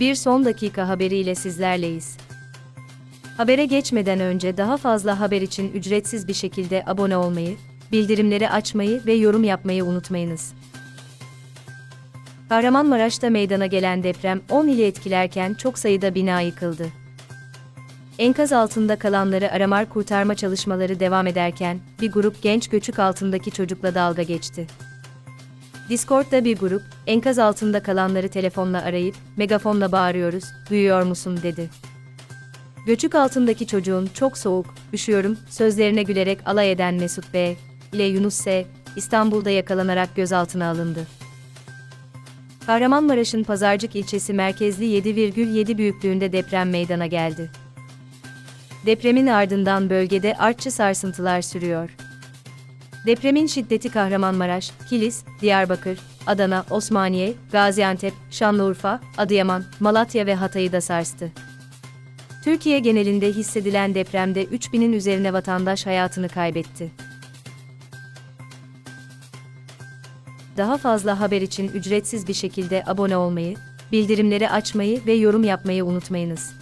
Bir son dakika haberiyle sizlerleyiz. Habere geçmeden önce daha fazla haber için ücretsiz bir şekilde abone olmayı, bildirimleri açmayı ve yorum yapmayı unutmayınız. Kahramanmaraş'ta meydana gelen deprem 10 ili etkilerken çok sayıda bina yıkıldı. Enkaz altında kalanları aramar kurtarma çalışmaları devam ederken bir grup genç göçük altındaki çocukla dalga geçti. Discord'da bir grup, enkaz altında kalanları telefonla arayıp, megafonla bağırıyoruz, duyuyor musun dedi. Göçük altındaki çocuğun çok soğuk, üşüyorum, sözlerine gülerek alay eden Mesut B. ile Yunus S. İstanbul'da yakalanarak gözaltına alındı. Kahramanmaraş'ın Pazarcık ilçesi merkezli 7,7 büyüklüğünde deprem meydana geldi. Depremin ardından bölgede artçı sarsıntılar sürüyor. Depremin şiddeti Kahramanmaraş, Kilis, Diyarbakır, Adana, Osmaniye, Gaziantep, Şanlıurfa, Adıyaman, Malatya ve Hatay'ı da sarstı. Türkiye genelinde hissedilen depremde 3000'in üzerine vatandaş hayatını kaybetti. Daha fazla haber için ücretsiz bir şekilde abone olmayı, bildirimleri açmayı ve yorum yapmayı unutmayınız.